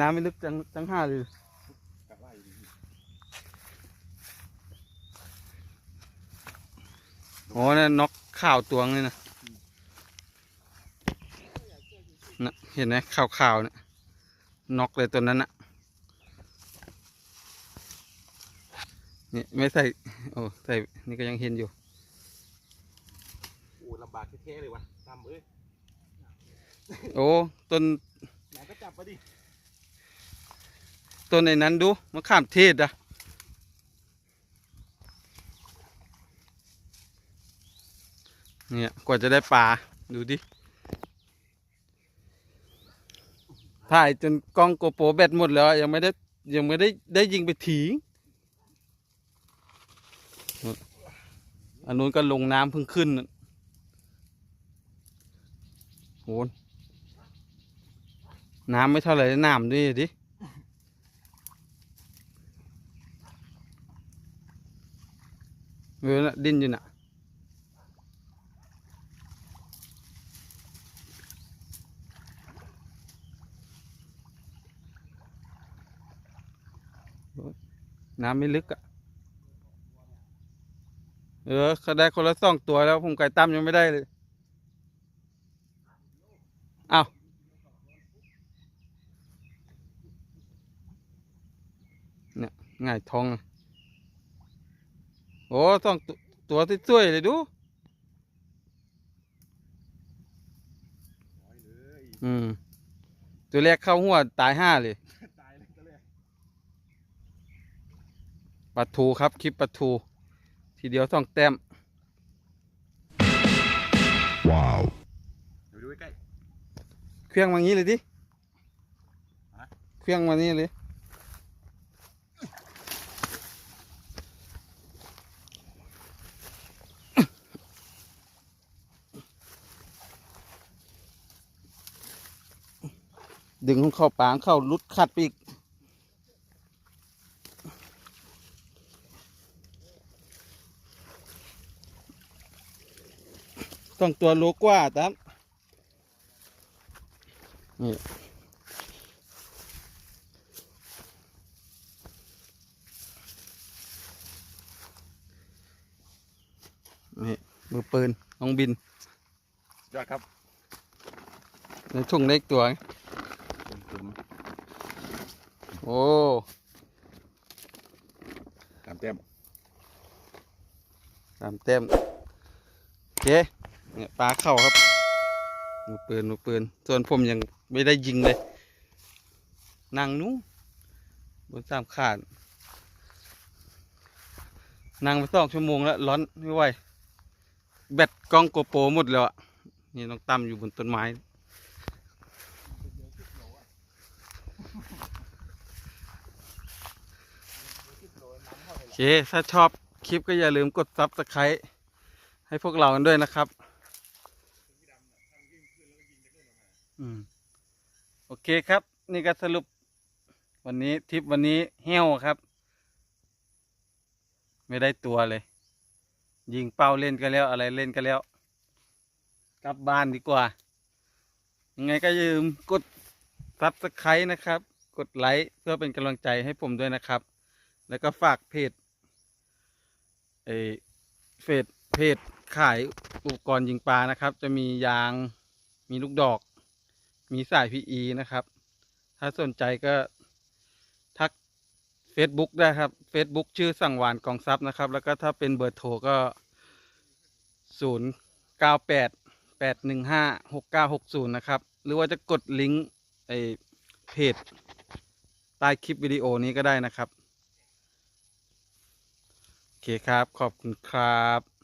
น้ำไม่ลึกจังจังห้าเลยกลับว่าอยู่ดีโอ้นั่นนกข่าวตวงเลยนะนะเห็นไหมข่าวข่าวๆเนี่ยนกเลยตัวนั้นนะนี่ไม่ใส่ โอ้ใส่ นี่ก็ยังเห็นอยู่โอ้ลำบากแท้ๆเลยวะตามเอ้ยโอ้ต้น ไหนก็จับมาดิ ต้นในนั้นดูมะขามเทศอะเนี่ยกว่าจะได้ปลาดูดิถ่ายจนกล้องโกโปรแบตหมดแล้ว ยังไม่ได้ยังไม่ได้ได้ยิงไปถีอันนู้นก็ลงน้ำเพิ่งขึ้นโหน้ำไม่เท่าไหร่น้ำด้วยดิ เออน่ะดิ้นอยู่น่ะน้ำไม่ลึกอะ เออเขาได้คนละสองตัวแล้ว ผมไก่ตั้มยังไม่ได้เลยอ้าวเนี่ยง่ายท้องอะ โอ้ต้องตัวตัวที่สวยๆเลยดูน้อยเลยอืม ตัวแรกเข้าหัวตายห้าเลยตายเลยก็เลยปลาทูครับ คลิปปลาทู ทีเดียวสองแต้ม Wow. เดี๋ยวดูใกล้เครื่องมางี้เลยดิฮะเครื่องมานี่เลย ดึงของเข้าปางเข้าลุดขัดไปอีกต้องตัวโลกว่าตามนี่นี่มือปืนน้องบินยอดครับในทุ่งเล็กตัวไงตุ่ม โอ้ตามแต้มสามเต็มโอเคเนี่ยปลาเข้าครับมือปืนมือปืน ส่วนผมยังไม่ได้ยิงเลยนั่งนู้นบนสามขาดนั่งไปสองชั่วโมงแล้ว ร้อนไม่ไหว แบตกล้องโกโปรหมดแล้วอะนี่น้องตั้มอยู่บนต้นไม้ เคถ้าชอบคลิปก็อย่าลืมกดซับสไครต์ให้พวกเรากันด้วยนะครับ อืม โอเคครับ นี่ก็สรุป วันนี้ทริปวันนี้เหี้ยวครับ ไม่ได้ตัวเลย ยิงเป้าเล่นกันแล้วอะไรเล่นกันแล้ว กลับบ้านดีกว่า ยังไงก็อย่าลืมกดซับสไครต์นะครับ กดไลค์เพื่อเป็นกำลังใจให้ผมด้วยนะครับ แล้วก็ฝากเพจ เอเฟซเพจขายอุปกรณ์ยิงปลานะครับ จะมียางมีลูกดอก มีสาย PE นะครับ ถ้าสนใจก็ทัก Facebook ได้ครับ Facebook ชื่อสั่งหวานกองซับนะครับ แล้วก็ถ้าเป็นเบอร์โทรก็ 0 9 8 8 1 5 6 9 6 0 นะครับ หรือว่าจะกดลิงก์ไอเพจใต้คลิปวิดีโอนี้ก็ได้นะครับ เคครับ ขอบคุณครับ